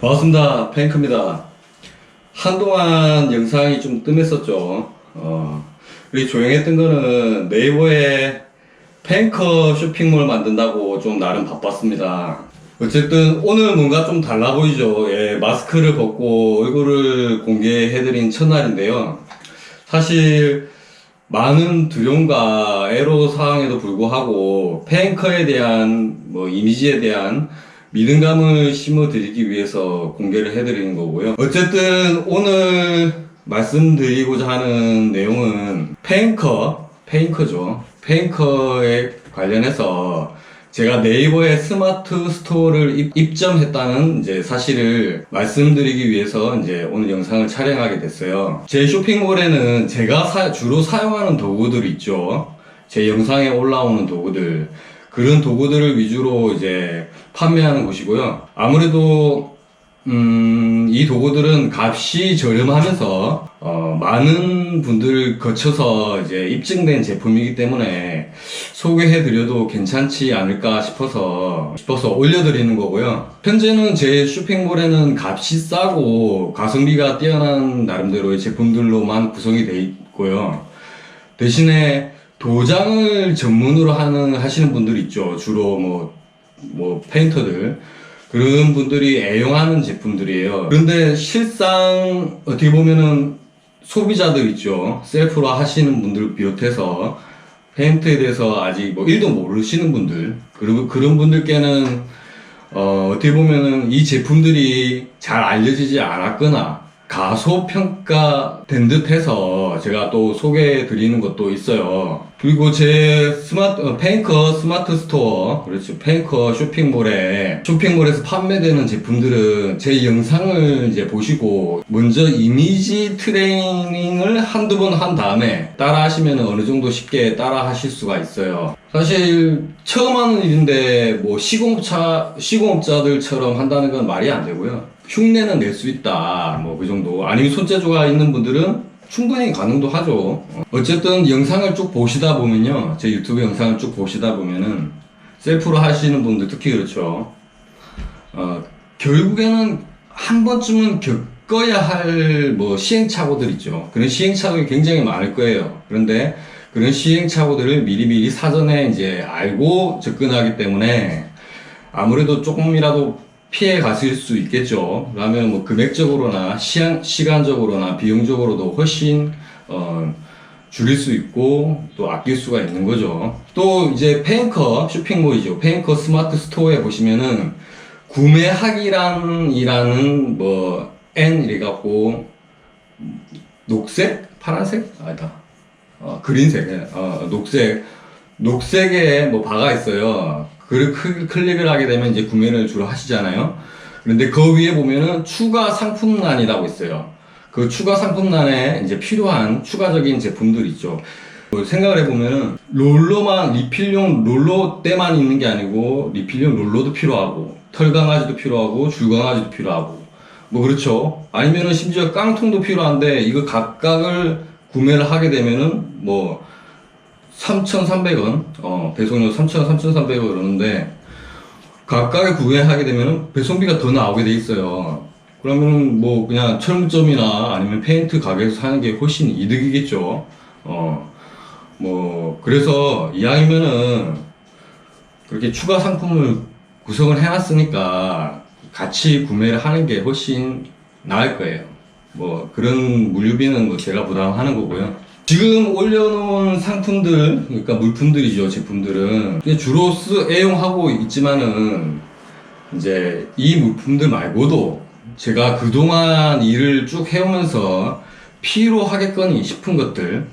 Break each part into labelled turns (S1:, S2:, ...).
S1: 반갑습니다. 팬크입니다. 한동안 영상이 좀 뜸했었죠. 어, 우리 조용했던 거는 네이버에 팬커 쇼핑몰 만든다고 좀 나름 바빴습니다. 어쨌든 오늘 뭔가 좀 달라 보이죠. 예, 마스크를 벗고 얼굴을 공개해드린 첫날인데요. 사실 많은 두려움과 애로 사항에도 불구하고 팬커에 대한 뭐 이미지에 대한 믿음감을 심어드리기 위해서 공개를 해드리는 거고요. 어쨌든 오늘 말씀드리고자 하는 내용은 팬커, 팬커죠. 팬커에 관련해서 제가 네이버에 스마트 스토어를 입- 입점했다는 이제 사실을 말씀드리기 위해서 이제 오늘 영상을 촬영하게 됐어요. 제 쇼핑몰에는 제가 사- 주로 사용하는 도구들 있죠. 제 영상에 올라오는 도구들. 그런 도구들을 위주로 이제 판매하는 곳이고요. 아무래도 음, 이 도구들은 값이 저렴하면서 어, 많은 분들 거쳐서 이제 입증된 제품이기 때문에 소개해드려도 괜찮지 않을까 싶어서 싶어서 올려드리는 거고요. 현재는 제 쇼핑몰에는 값이 싸고 가성비가 뛰어난 나름대로의 제품들로만 구성이 돼 있고요. 대신에 도장을 전문으로 하는 하시는 분들 있죠. 주로 뭐 뭐 페인터들 그런 분들이 애용하는 제품들이에요. 그런데 실상 어떻게 보면은 소비자들 있죠. 셀프로 하시는 분들 비롯해서 페인트에 대해서 아직 뭐 1도 모르시는 분들 그리고 그런 분들께는 어, 어떻게 보면은 이 제품들이 잘 알려지지 않았거나 가소평가된 듯 해서 제가 또 소개해 드리는 것도 있어요. 그리고 제 스마트, 어, 페인커 스마트 스토어, 그렇죠. 페인커 쇼핑몰에, 쇼핑몰에서 판매되는 제품들은 제 영상을 이제 보시고 먼저 이미지 트레이닝을 한두 번 한 다음에 따라 하시면 어느 정도 쉽게 따라 하실 수가 있어요. 사실 처음 하는 일인데 뭐 시공업차 시공업자들처럼 한다는 건 말이 안 되고요. 흉내는 낼 수 있다. 뭐 그 정도. 아니면 손재주가 있는 분들은 충분히 가능도 하죠. 어, 어쨌든 영상을 쭉 보시다 보면요. 제 유튜브 영상을 쭉 보시다 보면은 셀프로 하시는 분들 특히 그렇죠. 어, 결국에는 한 번쯤은 겪어야 할 뭐 시행착오들 있죠. 그런 시행착오가 굉장히 많을 거예요. 그런데 그런 시행착오들을 미리미리 사전에 이제 알고 접근하기 때문에 아무래도 조금이라도 피해 가실 수 있겠죠. 그러면 뭐 금액적으로나 시간, 시간적으로나 비용적으로도 훨씬, 어, 줄일 수 있고 또 아낄 수가 있는 거죠. 또 이제 페인커 쇼핑몰이죠. 페인커 스마트 스토어에 보시면은 구매하기란 이라는 뭐 N 이래 갖고 녹색, 파란색, 아니다, 어, 그린색, 예, 어, 녹색, 녹색에 뭐 바가 있어요. 그 클- 클릭을 하게 되면 이제 구매를 주로 하시잖아요. 그런데 그 위에 보면은 추가 상품란이라고 있어요. 그 추가 상품란에 이제 필요한 추가적인 제품들 있죠. 뭐 생각을 해보면은 롤러만 리필용 롤러 때만 있는 게 아니고 리필용 롤러도 필요하고 털 강아지도 필요하고 줄 강아지도 필요하고 뭐 그렇죠 아니면은 심지어 깡통도 필요한데 이거 각각을 구매를 하게 되면은 뭐 3,300원 어 배송료 3,000원 3,300원 그러는데 각각에 구매하게 되면은 배송비가 더 나오게 돼 있어요 그러면 뭐 그냥 철물점이나 아니면 페인트 가게에서 사는 게 훨씬 이득이겠죠 어 뭐 그래서 이왕이면은 그렇게 추가 상품을 구성을 해놨으니까 같이 구매를 하는 게 훨씬 나을 거예요. 뭐 그런 물류비는 뭐 제가 부담하는 거고요. 지금 올려놓은 상품들, 그러니까 물품들이죠, 제품들은 주로 쓰 애용하고 있지만은 이제 이 물품들 말고도 제가 그동안 일을 쭉 해오면서 필요하겠거니 싶은 것들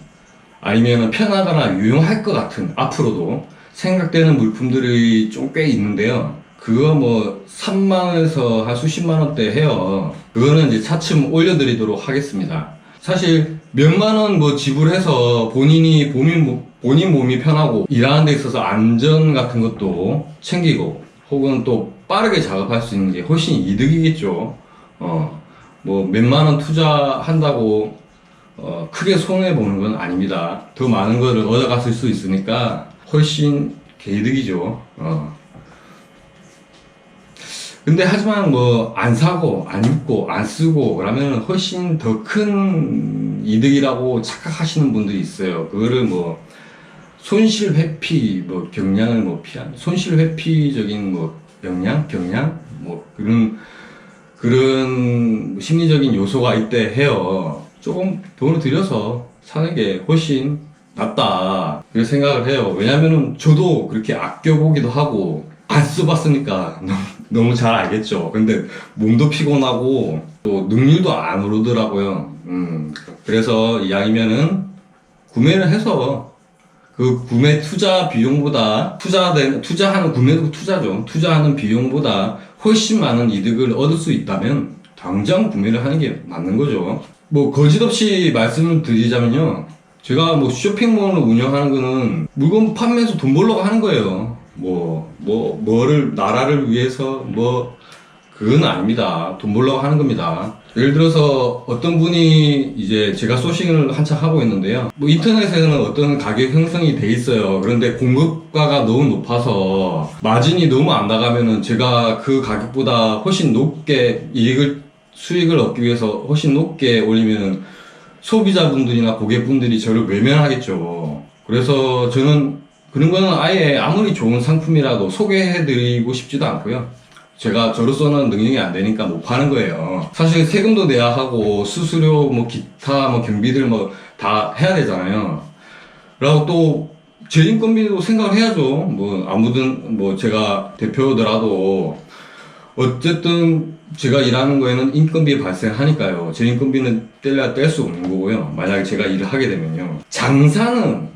S1: 아니면 편하거나 유용할 것 같은 앞으로도 생각되는 물품들이 좀 꽤 있는데요. 그거 뭐 3만원에서 한 수십만 원대 해요. 그거는 이제 차츰 올려드리도록 하겠습니다. 사실 몇만 원 뭐 지불해서 본인이 본인, 모- 본인 몸이 편하고 일하는 데 있어서 안전 같은 것도 챙기고 혹은 또 빠르게 작업할 수 있는 게 훨씬 이득이겠죠. 어, 뭐 몇만 원 투자한다고 어, 크게 손해 보는 건 아닙니다. 더 많은 거를 얻어갔을 수 있으니까 훨씬 개이득이죠. 어. 근데 하지만 뭐 안 사고 안 입고 안 쓰고 그러면 훨씬 더 큰 이득이라고 착각하시는 분들이 있어요. 그거를 뭐 손실 회피 뭐 경량을 뭐 피한 손실 회피적인 뭐 영양 경량 뭐 그런 그런 심리적인 요소가 있대 해요. 조금 돈을 들여서 사는 게 훨씬 낫다. 그렇게 생각을 해요. 왜냐면은 저도 그렇게 아껴보기도 하고, 안 써봤으니까 너무, 잘 알겠죠. 근데 몸도 피곤하고, 또 능률도 안 오르더라고요. 음, 그래서 이왕이면은 구매를 해서 그 구매 투자 비용보다 투자된 투자하는 구매도 투자죠. 투자하는 비용보다 훨씬 많은 이득을 얻을 수 있다면 당장 구매를 하는 게 맞는 거죠. 뭐 거짓없이 말씀을 드리자면요. 제가 뭐 쇼핑몰을 운영하는 거는 물건 판매해서 돈 벌려고 하는 거예요. 뭐, 뭐, 뭐를, 나라를 위해서 뭐, 그건 아닙니다. 돈 벌려고 하는 겁니다. 예를 들어서 어떤 분이 이제 제가 소싱을 한참 하고 있는데요. 뭐 인터넷에는 어떤 가격 형성이 돼 있어요. 그런데 공급가가 너무 높아서 마진이 너무 안 나가면은 제가 그 가격보다 훨씬 높게 이익을 수익을 얻기 위해서 훨씬 높게 올리면 소비자분들이나 고객분들이 저를 외면하겠죠. 그래서 저는 그런 거는 아예 아무리 좋은 상품이라도 소개해드리고 싶지도 않고요. 제가 저로서는 능력이 안 되니까 못 파는 거예요. 사실 세금도 내야 하고 수수료 뭐 기타 뭐 경비들 뭐 다 해야 되잖아요. 그리고 또 제 인건비도 생각을 해야죠. 뭐 아무든 뭐 제가 대표더라도 어쨌든 제가 일하는 거에는 인건비 발생하니까요. 제 인건비는 뗄래야 뗄 수 없는 거고요. 만약에 제가 일을 하게 되면요. 장사는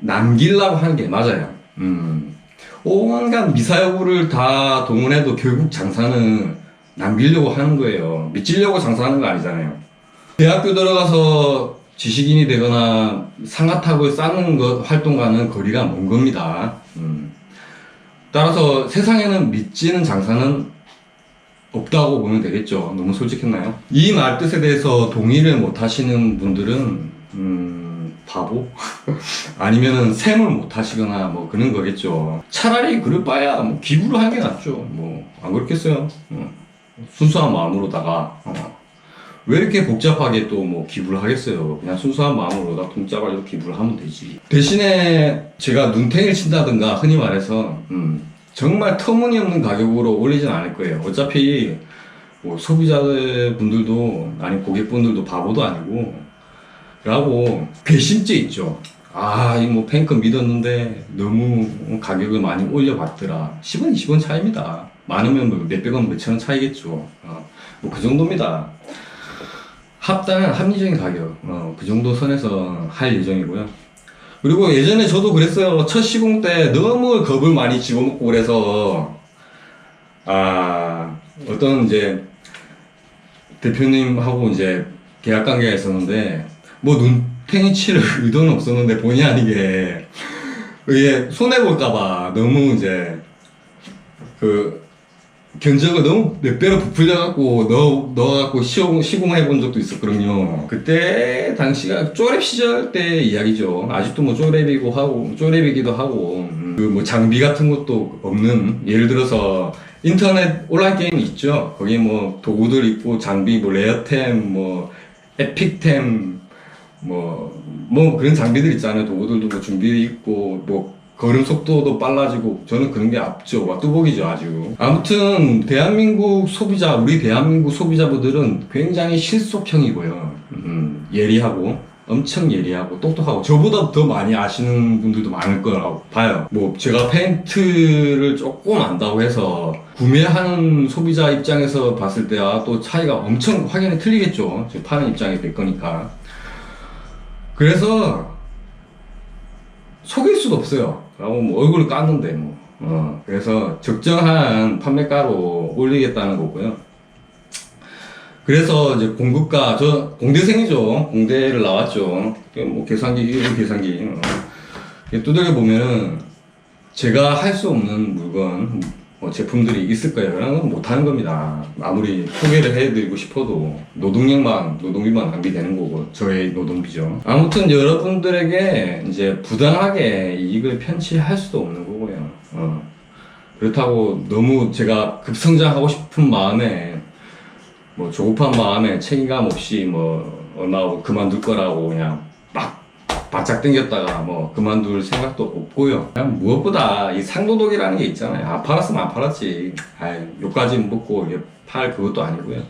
S1: 남기려고 하는 게 맞아요. 음. 온갖 미사여구를 다 동원해도 결국 장사는 남기려고 하는 거예요. 미치려고 장사하는 거 아니잖아요. 대학교 들어가서 지식인이 되거나 상가탑을 쌓는 것 활동과는 거리가 먼 겁니다. 음. 따라서 세상에는 믿지는 장사는 없다고 보면 되겠죠. 너무 솔직했나요? 이 말 뜻에 대해서 동의를 못 하시는 분들은, 음, 바보? 아니면은 샘을 못 하시거나 뭐 그런 거겠죠. 차라리 그럴 바야 뭐 기부를 하는 게 낫죠. 뭐, 안 그렇겠어요? 어. 순수한 마음으로다가, 어. 왜 이렇게 복잡하게 또 뭐 기부를 하겠어요? 그냥 순수한 마음으로 나 통짜가지고 기부를 하면 되지. 대신에 제가 눈탱이를 친다든가 흔히 말해서, 음, 정말 터무니없는 가격으로 올리진 않을 거예요. 어차피 뭐 소비자들 분들도 아니 고객분들도 바보도 아니고 라고 배심죄 있죠. 아, 이 뭐 팬클 믿었는데 너무 가격을 많이 올려봤더라. 10원, 20원 차이입니다. 많으면 뭐 몇백 원, 몇천 원 차이겠죠. 어, 뭐 그 정도입니다. 합당한 합리적인 가격, 어, 그 정도 선에서 할 예정이고요. 그리고 예전에 저도 그랬어요. 첫 시공 때 너무 겁을 많이 집어먹고 그래서, 아, 어떤 이제 대표님하고 이제 계약 관계가 있었는데, 뭐 눈탱이 칠 의도는 없었는데 본의 아니게, 이게 손해볼까봐 너무 이제, 그, 견적을 너무 몇 배로 부풀려갖고 넣어, 넣어갖고 시공, 시공해본 적도 있었거든요. 그때 당시가 쪼랩 시절 때 이야기죠. 아직도 뭐 쪼랩이고 하고, 쪼랩이기도 하고, 그 뭐 장비 같은 것도 없는, 예를 들어서 인터넷 온라인 게임이 있죠. 거기 뭐 도구들 있고, 장비, 뭐 레어템, 뭐 에픽템, 뭐, 뭐 그런 장비들 있잖아요. 도구들도 뭐 준비 있고, 뭐 걸음 속도도 빨라지고 저는 그런 게 앞죠. 와 뚜벅이죠 아주. 아무튼 대한민국 소비자 우리 대한민국 소비자분들은 굉장히 실속형이고요. 음, 예리하고 엄청 예리하고 똑똑하고 저보다 더 많이 아시는 분들도 많을 거라고 봐요. 뭐 제가 페인트를 조금 안다고 해서 구매하는 소비자 입장에서 봤을 때와 또 차이가 엄청 확연히 틀리겠죠. 파는 입장이 될 거니까. 그래서 속일 수도 없어요. 라고 뭐 얼굴을 깠는데 뭐. 어, 그래서 적정한 판매가로 올리겠다는 거고요. 그래서 이제 공급가, 저 공대생이죠. 공대를 나왔죠. 뭐 계산기, 이거 계산기. 어. 두들겨 보면은 제가 할 수 없는 물건, 뭐 제품들이 있을 거예요. 그런 건 못하는 겁니다. 아무리 소개를 해드리고 싶어도 노동력만, 노동비만 낭비되는 거고, 저의 노동비죠. 아무튼 여러분들에게 이제 부당하게 이익을 편취할 수도 없는 거고요. 어. 그렇다고 너무 제가 급성장하고 싶은 마음에 뭐 조급한 마음에 책임감 없이 뭐 얼마 후 그만둘 거라고 그냥 막 바짝 당겼다가 뭐 그만둘 생각도 없고요. 그냥 무엇보다 이 상도덕이라는 게 있잖아요. 안 팔았으면 안 팔았지. 아이, 요까지 먹고 팔 그것도 아니고요.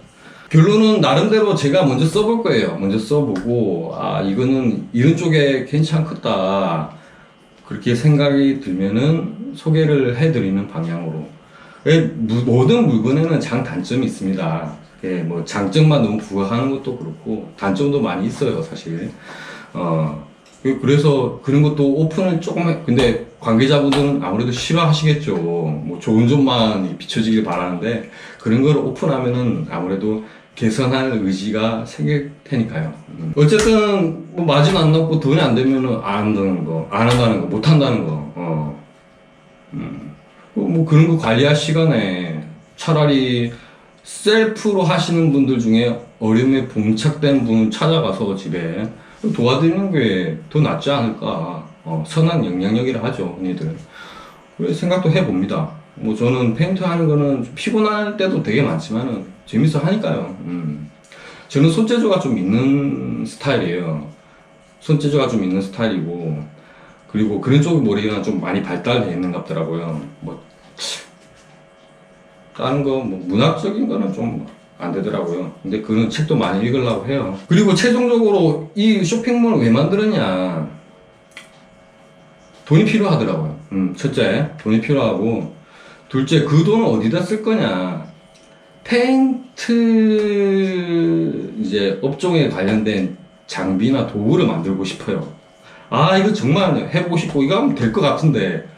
S1: 결론은 나름대로 제가 먼저 써볼 거예요. 먼저 써보고 아 이거는 이런 쪽에 괜찮겠다. 그렇게 생각이 들면은 소개를 해드리는 방향으로. 예, 무- 모든 물건에는 장 단점이 있습니다. 예, 뭐 장점만 너무 부각하는 것도 그렇고 단점도 많이 있어요, 사실. 어, 그- 그래서 그런 것도 오픈을 조금 해. 근데 관계자분들은 아무래도 싫어하시겠죠. 뭐 좋은 점만 비춰지길 바라는데 그런 걸 오픈하면은 아무래도 개선할 의지가 생길 테니까요. 음. 어쨌든 뭐 마진 안 넣고 돈이 안 되면은 안 한다는 거, 안 한다는 거, 못 한다는 거. 어. 음. 뭐, 뭐 그런 거 관리할 시간에 차라리 셀프로 하시는 분들 중에 어려움에 봉착된 분 찾아가서 집에 도와드리는 게 더 낫지 않을까. 어, 선한 영향력이라 하죠, 언니들. 그래 생각도 해봅니다. 뭐 저는 페인트 하는 거는 좀 피곤할 때도 되게 많지만은 재밌어 하니까요. 음. 저는 손재주가 좀 있는 스타일이에요. 손재주가 좀 있는 스타일이고 그리고 그런 쪽 머리가 좀 많이 발달돼 있는 것 같더라고요. 뭐 다른 거 뭐 문학적인 거는 좀 안 되더라고요. 근데 그런 책도 많이 읽으려고 해요. 그리고 최종적으로 이 쇼핑몰을 왜 만들었냐? 돈이 필요하더라고요. 음, 첫째, 돈이 필요하고, 둘째, 그 돈을 어디다 쓸 거냐. 페인트, 이제, 업종에 관련된 장비나 도구를 만들고 싶어요. 아, 이거 정말 해보고 싶고, 이거 하면 될 것 같은데,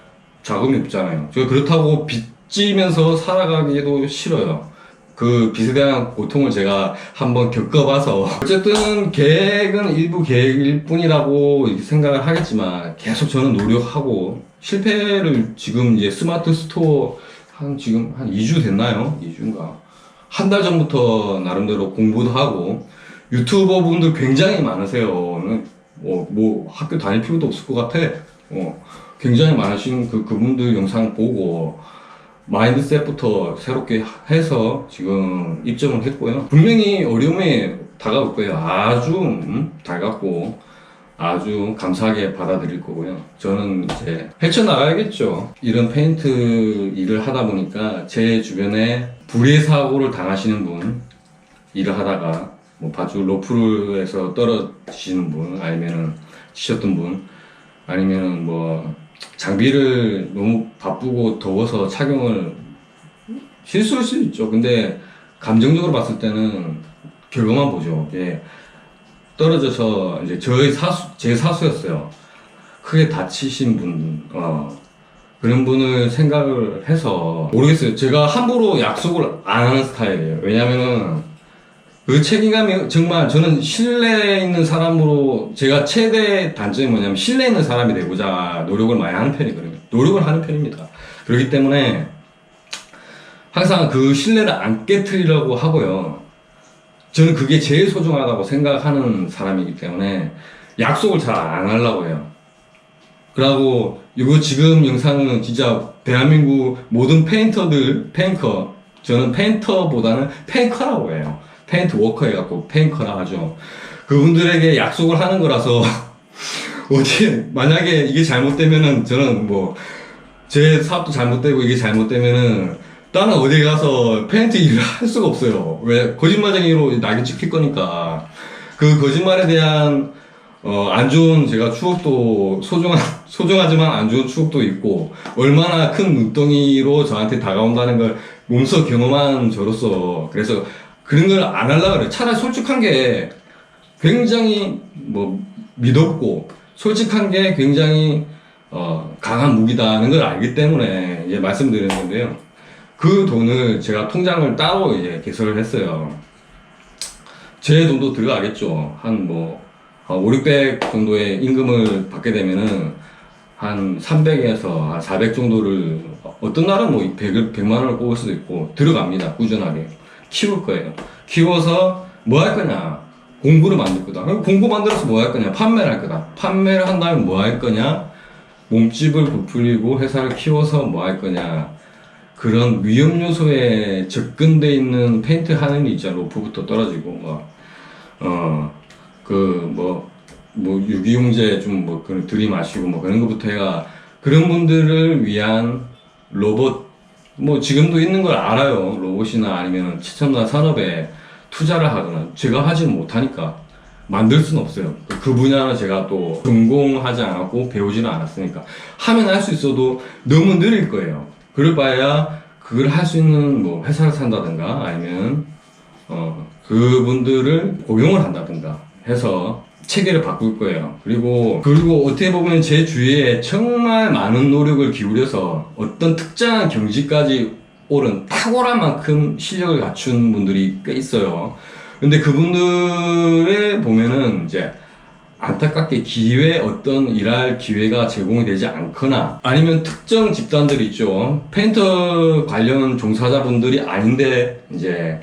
S1: 자금이 없잖아요. 저 그렇다고 빚지면서 살아가기도 싫어요. 그 대한 고통을 제가 한번 겪어봐서 어쨌든 계획은 일부 계획일 뿐이라고 생각을 하겠지만 계속 저는 노력하고 실패를 지금 이제 스마트 스토어 한 지금 한 2주 됐나요? 2주인가? 한 달 전부터 나름대로 공부도 하고 유튜버 분들 굉장히 많으세요. 뭐, 뭐 학교 다닐 필요도 없을 것 같아. 어, 굉장히 많으신 그 그분들 영상 보고 마인드셋부터 새롭게 해서 지금 입점을 했고요. 분명히 어려움이 다가올 거예요. 아주 음, 달갑고 아주 감사하게 받아들일 거고요. 저는 이제 헤쳐나가야겠죠. 이런 페인트 일을 하다 보니까 제 주변에 불의 사고를 당하시는 분, 일을 하다가 뭐 바주 로프에서 떨어지시는 분, 아니면은 치셨던 분, 아니면은 뭐 장비를 너무 바쁘고 더워서 착용을 실수할 수 있죠. 근데 감정적으로 봤을 때는 결과만 보죠. 이게 떨어져서 이제 저의 사수, 제 사수였어요. 크게 다치신 분, 어, 그런 분을 생각을 해서 모르겠어요. 제가 함부로 약속을 안 하는 스타일이에요. 왜냐면은 그 책임감이 정말 저는 신뢰 있는 사람으로 제가 최대 단점이 뭐냐면 신뢰 있는 사람이 되고자 노력을 많이 하는 편이거든요. 노력을 하는 편입니다. 그렇기 때문에 항상 그 신뢰를 안 깨뜨리려고 하고요. 저는 그게 제일 소중하다고 생각하는 사람이기 때문에 약속을 잘 안 하려고 해요. 그리고 이거 지금 영상은 진짜 대한민국 모든 페인터들 페인커 저는 페인터보다는 페인커라고 해요. 페인트 워커 해갖고 페인커라 하죠. 그분들에게 약속을 하는 거라서 어디 만약에 이게 잘못되면은 저는 뭐 제 사업도 잘못되고 이게 잘못되면은 나는 어디 가서 페인트 일을 할 수가 없어요. 왜 거짓말쟁이로 낙인 찍힐 거니까 그 거짓말에 대한 어, 안 좋은 제가 추억도 소중한, 소중하지만 안 좋은 추억도 있고, 얼마나 큰 눈덩이로 저한테 다가온다는 걸 몸소 경험한 저로서, 그래서 그런 걸 안 하려고 그래요. 차라리 솔직한 게 굉장히 뭐 믿었고, 솔직한 게 굉장히 어, 강한 무기다는 걸 알기 때문에 이제 말씀드리는 건데요. 그 돈을 제가 통장을 따로 이제 개설을 했어요. 제 돈도 들어가겠죠. 한 뭐, 5, 600 정도의 임금을 받게 되면은 한 300에서 한 400 정도를 어떤 날은 뭐 100, 100만 원을 뽑을 수도 있고 들어갑니다. 꾸준하게. 키울 거예요. 키워서 뭐 할 거냐? 공부를 만들 거다. 그럼 공부 만들어서 뭐 할 거냐? 판매를 할 거다. 판매를 한다면 뭐할 거냐? 몸집을 부풀리고 회사를 키워서 뭐 할 거냐? 그런 위험 요소에 접근돼 있는 페인트 하는 일 있잖아. 로프부터 떨어지고 뭐, 뭐어그 뭐 유기용제 좀 뭐 그 들이마시고 뭐 그런 것부터 해가 그런 분들을 위한 로봇 뭐 지금도 있는 걸 알아요. 로봇이나 아니면 최첨단 산업에 투자를 하거나 제가 하지는 못하니까 만들 수는 없어요. 그- 그 분야는 제가 또 전공하지 않았고 배우지는 않았으니까 하면 할 수 있어도 너무 느릴 거예요. 그럴 바에야 그걸 할 수 있는 뭐 회사를 산다든가 아니면 어 그분들을 고용을 한다든가 해서 체계를 바꿀 거예요. 그리고 그리고 어떻게 보면 제 주위에 정말 많은 노력을 기울여서 어떤 특정한 경지까지 오른 탁월한 만큼 실력을 갖춘 분들이 꽤 있어요. 근데 그분들의 보면은 이제 안타깝게 기회 어떤 일할 기회가 제공이 되지 않거나 아니면 특정 집단들 있죠 페인터 관련 종사자분들이 아닌데 이제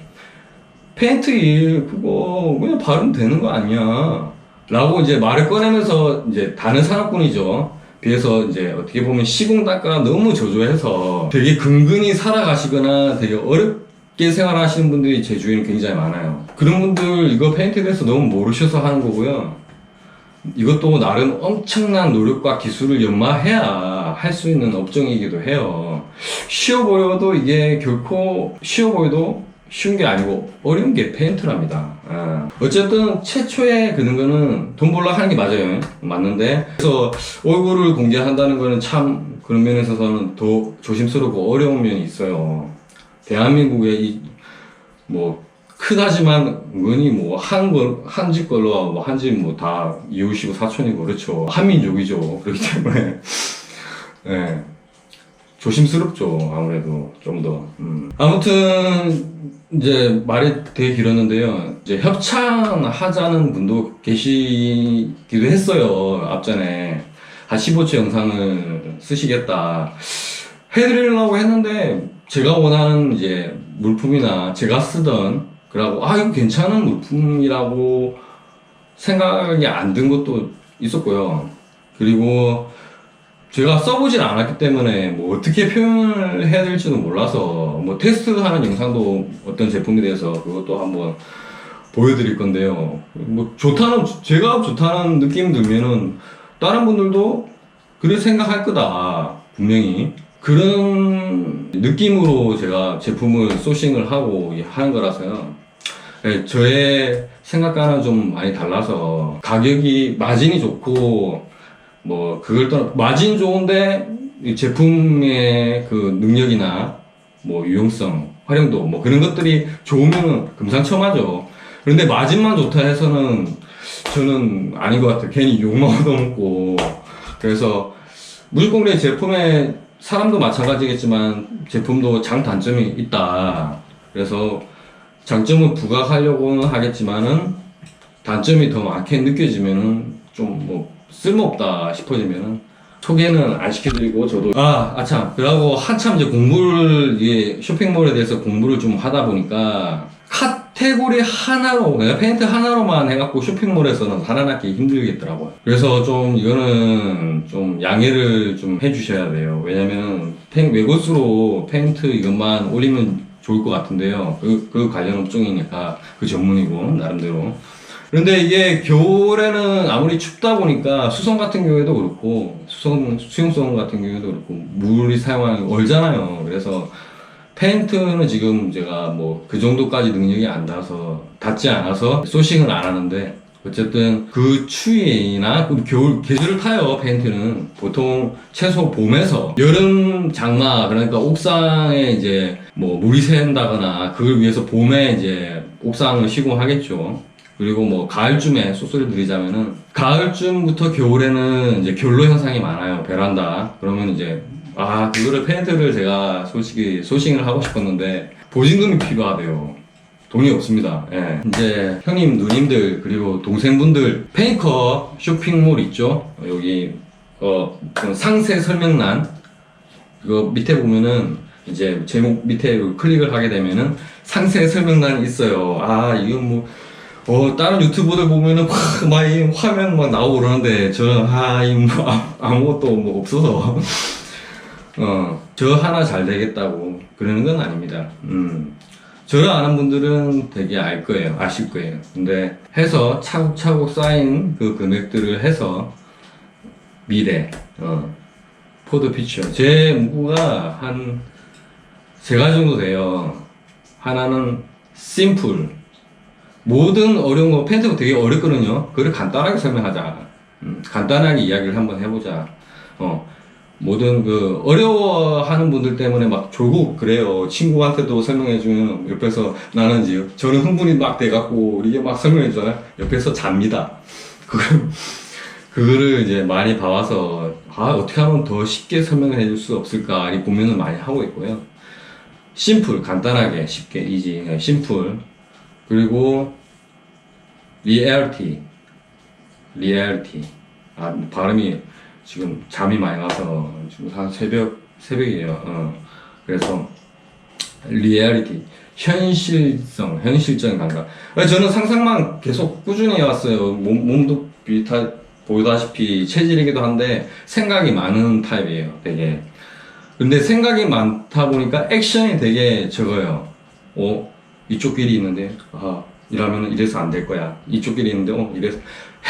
S1: 페인트 일 그거 그냥 바르면 되는 거 아니야 라고 이제 말을 꺼내면서 이제 다른 산업군이죠. 비해서 이제 어떻게 보면 시공단가가 너무 저조해서 되게 근근히 살아가시거나 되게 어렵게 생활하시는 분들이 제 주위에는 굉장히 많아요. 그런 분들 이거 페인트에 대해서 너무 모르셔서 하는 거고요. 이것도 나름 엄청난 노력과 기술을 연마해야 할 수 있는 업종이기도 해요. 쉬워 보여도 이게 결코 쉬워 보여도 쉬운 게 아니고 어려운 게 페인트랍니다. 아. 어쨌든 최초에 그는 거는 돈 벌러 하는 게 맞아요. 맞는데 그래서 얼굴을 공개한다는 거는 참 그런 면에서는 더 조심스럽고 어려운 면이 있어요. 대한민국의 이 뭐 크다지만 은근히 뭐 한걸 한 집 걸로 뭐 한 집 뭐 다 이웃이고 사촌이고 그렇죠 한민족이죠 그렇기 때문에 예 조심스럽죠 아무래도 좀 더 음. 아무튼 이제 말이 되게 길었는데요 이제 협찬하자는 분도 계시기도 했어요 앞전에 한 15초 영상을 쓰시겠다 해드리려고 했는데 제가 원하는 이제 물품이나 제가 쓰던 그러고 아 이거 괜찮은 물품이라고 생각이 안 든 것도 있었고요. 그리고 제가 써보진 않았기 때문에 뭐 어떻게 표현을 해야 될지도 몰라서 뭐 테스트하는 영상도 어떤 제품에 대해서 그것도 한번 보여드릴 건데요. 뭐 좋다는 제가 좋다는 느낌 들면은 다른 분들도 그렇게 생각할 거다 분명히 그런 느낌으로 제가 제품을 소싱을 하고 하는 거라서요. 네, 저의 생각과는 좀 많이 달라서 가격이 마진이 좋고 뭐 그걸 떠나 마진 좋은데 이 제품의 그 능력이나 뭐 유용성, 활용도 뭐 그런 것들이 좋으면 금상첨화죠. 그런데 마진만 좋다 해서는 저는 아닌 것 같아요. 괜히 욕만 얻어먹고 그래서 무조건 그래 제품에 사람도 마찬가지겠지만 제품도 장단점이 있다. 그래서 장점을 부각하려고는 하겠지만은 단점이 더 많게 느껴지면은 좀뭐 쓸모없다 싶어지면은 소개는 안 시켜드리고 저도 아 아참. 그러고 한참 이제 공부를 이게 쇼핑몰에 대해서 공부를 좀 하다 보니까 카테고리 하나로 내가 페인트 하나로만 해갖고 쇼핑몰에서는 살아남기 힘들겠더라고요. 그래서 좀 이거는 좀 양해를 좀 해주셔야 돼요. 왜냐면 펜 외고수로 페인트 이것만 올리면 좋을 것 같은데요. 그, 그 관련 업종이니까 그 전문이고 나름대로 그런데 이게 겨울에는 아무리 춥다 보니까 수성 같은 경우에도 그렇고 수성 수용성 같은 경우에도 그렇고 물이 사용하는 얼잖아요. 그래서 페인트는 지금 제가 뭐 그 정도까지 능력이 안 닿아서 닿지 않아서 소싱을 안 하는데 어쨌든 그 추위나 그 겨울 계절을 타요 페인트는 보통 최소 봄에서 여름 장마 그러니까 옥상에 이제 뭐 물이 샌다거나 그걸 위해서 봄에 이제 옥상을 시공하겠죠. 그리고 뭐 가을쯤에 쏘소리 드리자면은 가을쯤부터 겨울에는 이제 결로 현상이 많아요 베란다. 그러면 이제 아 그거를 페인트를 제가 솔직히 소싱을 하고 싶었는데 보증금이 필요하대요. 돈이 없습니다. 예. 이제 형님 누님들 그리고 동생분들 페이커 쇼핑몰 있죠? 여기 어 상세 설명란. 그거 밑에 보면은 이제 제목 밑에 클릭을 하게 되면은 상세 설명란이 있어요. 아 이건 뭐 어, 다른 유튜버들 보면은 확, 막, 이 화면 막 나오고 그러는데, 저는, 아, 이 뭐, 아- 아무것도 뭐 없어서. 어, 저 하나 잘 되겠다고 그러는 건 아닙니다. 음. 저를 아는 분들은 되게 알 거예요. 아실 거예요. 근데 해서 차곡차곡 쌓인 그 금액들을 해서 미래, 어, 포드 피처. 제 문구가 한 세 가지 정도 돼요. 하나는 심플. 모든 어려운 거, 펜트가 되게 어렵거든요. 그걸 간단하게 설명하자. 음, 간단하게 이야기를 한번 해보자. 어, 모든 그 어려워하는 분들 때문에 막 졸고 그래요. 친구한테도 설명해주면 옆에서 나는 이제 저는 흥분이 막 돼갖고 이게 막 설명해줘요. 옆에서 잡니다. 그걸 그거를 이제 많이 봐와서 아 어떻게 하면 더 쉽게 설명을 해줄 수 없을까 이 고민을 많이 하고 있고요. 심플 간단하게 쉽게 이지 네, 심플 그리고 리얼티 리얼티 아 발음이 지금 잠이 많이 와서 지금 한 새벽 새벽이에요. 어. 그래서 리얼리티 현실성 현실적인 감각. 아니, 저는 상상만 계속 꾸준히 해왔어요. 몸, 몸도 비슷하 보다시피 체질이기도 한데 생각이 많은 타입이에요. 되게. 근데 생각이 많다 보니까 액션이 되게 적어요. 어 이쪽 길이 있는데 아 이러면 이래서 안 될 거야. 이쪽 길이 있는데 어 이래서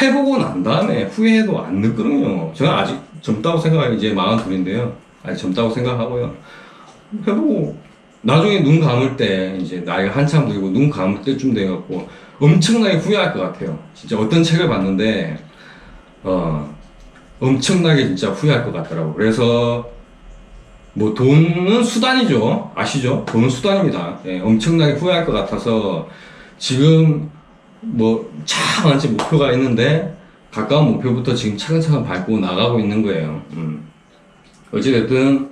S1: 해보고 난 다음에 후회해도 안 늦거든요. 저는 아직 젊다고 생각하기 이제 마흔 둘인데요. 아직 젊다고 생각하고요. 해보고 나중에 눈 감을 때 이제 나이가 한참 들고 눈 감을 때쯤 돼갖고 엄청나게 후회할 것 같아요. 진짜 어떤 책을 봤는데 어 엄청나게 진짜 후회할 것 같더라고. 그래서 뭐 돈은 수단이죠. 아시죠? 돈은 수단입니다. 예, 엄청나게 후회할 것 같아서 지금 뭐 차만치 목표가 있는데 가까운 목표부터 지금 차근차근 밟고 나가고 있는 거예요. 음. 어찌됐든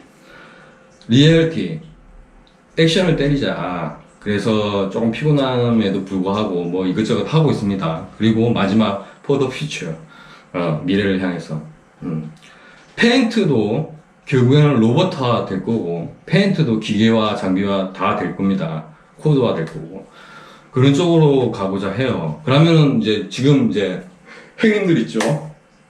S1: 리얼티 액션을 때리자. 그래서 조금 피곤함에도 불구하고 뭐 이것저것 하고 있습니다. 그리고 마지막 포더 퓨처 어, 미래를 향해서 음. 페인트도 결국에는 로버트화 될 거고 페인트도 기계화 장비화 다 될 겁니다. 코드화 될 거고 그런 쪽으로 가고자 해요. 그러면은 이제 지금 이제 행님들 있죠.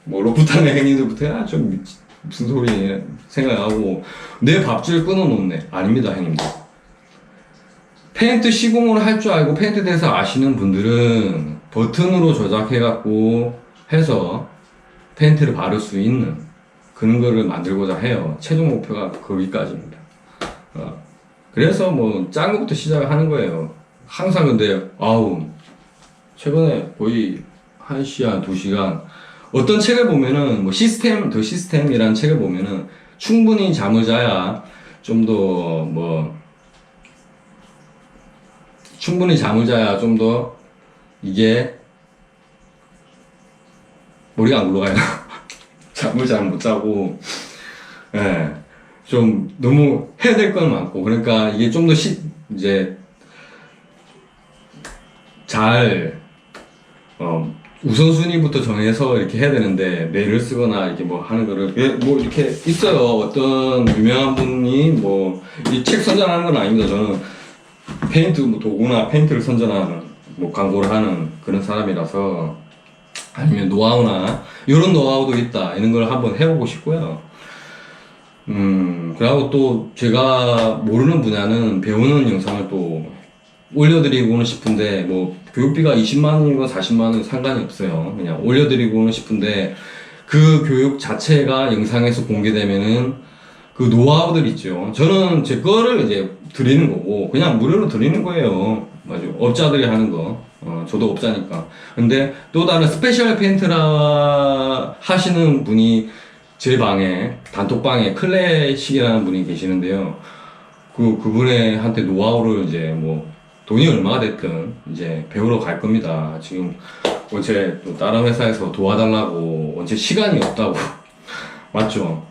S1: 뭐 로프탄의 행님들부터 야 좀 무슨 소리 생각하고 내 밥줄 끊어놓네. 아닙니다, 행님들. 페인트 시공을 할 줄 알고 페인트 대해서 아시는 분들은 버튼으로 조작해갖고 해서 페인트를 바를 수 있는 그런 거를 만들고자 해요. 최종 목표가 거기까지입니다. 어. 그래서 뭐 짠 것부터 시작을 하는 거예요. 항상 근데 아우 최근에 거의 1시간, 2시간 어떤 책을 보면은 뭐 시스템 더 시스템이라는 책을 보면은 충분히 잠을 자야 좀 더 뭐 충분히 잠을 자야 좀 더 이게 머리가 안 굴러가요. 잠을 잘 못 자고 예. 좀 너무 해야 될 건 많고 그러니까 이게 좀 더 이제 잘 어, 우선순위부터 정해서 이렇게 해야 되는데 메일을 쓰거나 이렇게 뭐 하는 거를 예, 뭐 이렇게 있어요 어떤 유명한 분이 뭐 이 책 선전하는 건 아닙니다 저는 페인트 뭐 도구나 페인트를 선전하는 뭐 광고를 하는 그런 사람이라서 아니면 노하우나 이런 노하우도 있다 이런 걸 한번 해보고 싶고요 음 그리고 또 제가 모르는 분야는 배우는 영상을 또 올려드리고는 싶은데 뭐 교육비가 20만 원이건 40만 원 상관이 없어요. 그냥 올려드리고는 싶은데 그 교육 자체가 영상에서 공개되면은 그 노하우들 있죠. 저는 제 거를 이제 드리는 거고 그냥 무료로 드리는 거예요. 맞아. 업자들이 하는 거. 어, 저도 업자니까. 근데 또 다른 스페셜 페인트라 하시는 분이 제 방에 단톡방에 클래식이라는 분이 계시는데요. 그 그분의 한테 노하우를 이제 뭐 돈이 얼마가 됐든 이제 배우러 갈 겁니다. 지금 원체 또 다른 회사에서 도와달라고 원체 시간이 없다고 맞죠?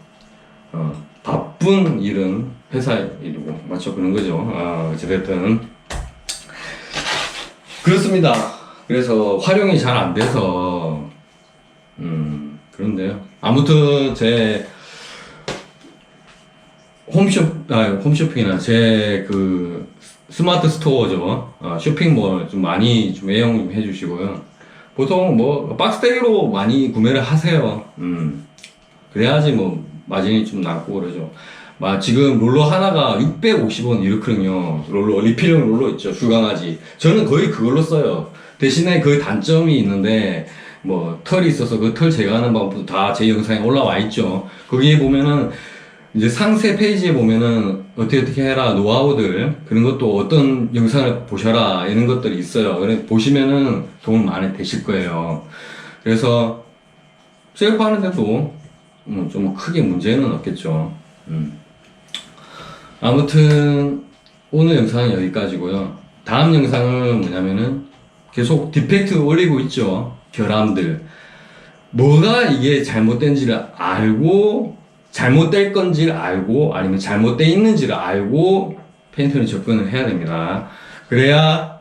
S1: 어, 바쁜 일은 회사 일이고 맞죠? 그런 거죠. 아, 어쨌든 그렇습니다. 그래서 활용이 잘 안 돼서 음 그런데요. 아무튼 제 홈쇼 아 홈쇼핑이나 제 그 스마트 스토어죠. 어, 쇼핑몰 좀 많이 좀 애용 좀 해주시고요. 보통 뭐 박스대기로 많이 구매를 하세요. 음 그래야지 뭐 마진이 좀 남고 그러죠. 막 지금 롤러 하나가 650원 이렇거든요. 롤러 리필용 롤러 있죠. 주강아지. 저는 거의 그걸로 써요. 대신에 그 단점이 있는데 뭐 털이 있어서 그 털 제거하는 방법도 다 제 영상에 올라와 있죠. 거기에 보면은 이제 상세 페이지에 보면은 어떻게 어떻게 해라 노하우들 그런 것도 어떤 영상을 보셔라 이런 것들이 있어요. 보시면은 도움 많이 되실 거예요. 그래서 셀프 하는데도 뭐좀 크게 문제는 없겠죠. 음. 아무튼 오늘 영상은 여기까지고요. 다음 영상은 뭐냐면은 계속 디펙트 올리고 있죠. 결함들. 뭐가 이게 잘못된지를 알고 잘못될 건지를 알고 아니면 잘못돼 있는지를 알고 페인터는 접근을 해야 됩니다. 그래야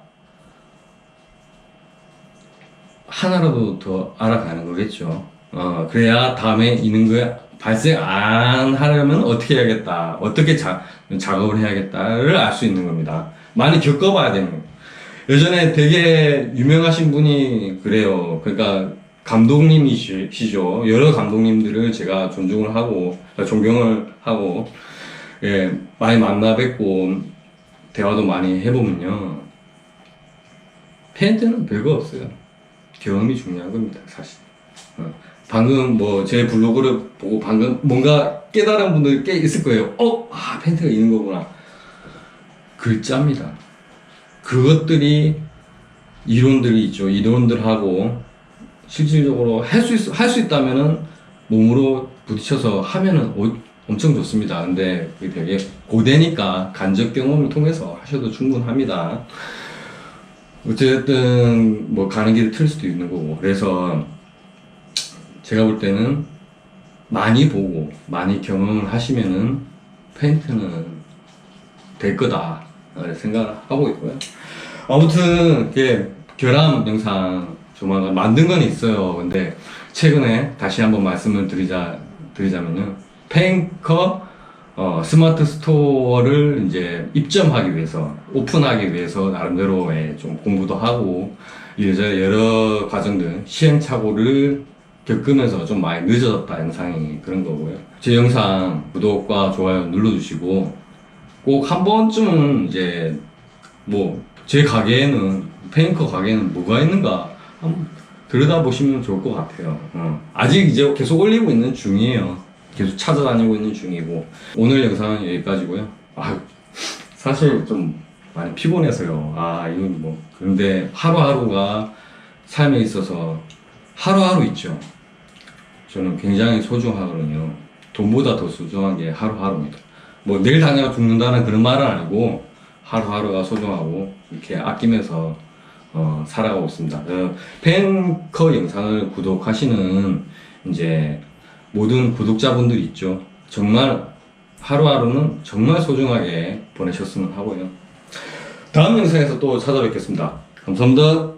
S1: 하나라도 더 알아가는 거겠죠. 어, 그래야 다음에 있는 거 발생 안 하려면 어떻게 해야겠다. 어떻게 자, 작업을 해야겠다를 알 수 있는 겁니다. 많이 겪어봐야 되는 거예요. 예전에 되게 유명하신 분이 그래요. 그러니까 감독님이시죠. 여러 감독님들을 제가 존중을 하고 존경을 하고 예, 많이 만나 뵙고 대화도 많이 해보면요. 팬트는 별거 없어요. 경험이 중요한 겁니다, 사실. 어, 방금 뭐 제 블로그를 보고 방금 뭔가 깨달은 분들 꽤 있을 거예요. 어, 아 팬트가 있는 거구나. 글자입니다. 그것들이 이론들이 있죠. 이론들하고 실질적으로 할수 있, 할수 있다면은 몸으로 부딪혀서 하면은 오- 엄청 좋습니다. 근데 되게 고되니까 간접 경험을 통해서 하셔도 충분합니다. 어쨌든 뭐 가는 길을 틀 수도 있는 거고 그래서 제가 볼 때는 많이 보고 많이 경험을 하시면은 페인트는 될 거다 어, 생각을 하고 있고요. 아무튼 결함 영상 조만간 만든 건 있어요. 근데 최근에 다시 한번 말씀을 드리자 드리자면요. 페인커 어, 스마트 스토어를 이제 입점하기 위해서 오픈하기 위해서 나름대로 예, 좀 공부도 하고 여러 과정들 시행착오를 겪으면서 좀 많이 늦어졌다 영상이 그런 거고요. 제 영상 구독과 좋아요 눌러주시고 꼭 한 번쯤은 이제 뭐 제 가게에는 페인커 가게에는 뭐가 있는가 한번 들여다보시면 좋을 것 같아요. 어. 아직 이제 계속 올리고 있는 중이에요. 계속 찾아다니고 있는 중이고 오늘 영상은 여기까지고요. 아 사실 좀 많이 피곤해서요. 아 이건 뭐 그런데 하루하루가 삶에 있어서 하루하루 있죠. 저는 굉장히 소중하거든요. 돈보다 더 소중한 게 하루하루입니다. 뭐 내일 당장 죽는다는 그런 말은 아니고 하루하루가 소중하고 이렇게 아끼면서 어, 살아가고 있습니다. 어, 팬커 영상을 구독하시는 이제 모든 구독자분들 있죠. 정말 하루하루는 정말 소중하게 보내셨으면 하고요. 다음 영상에서 또 찾아뵙겠습니다. 감사합니다.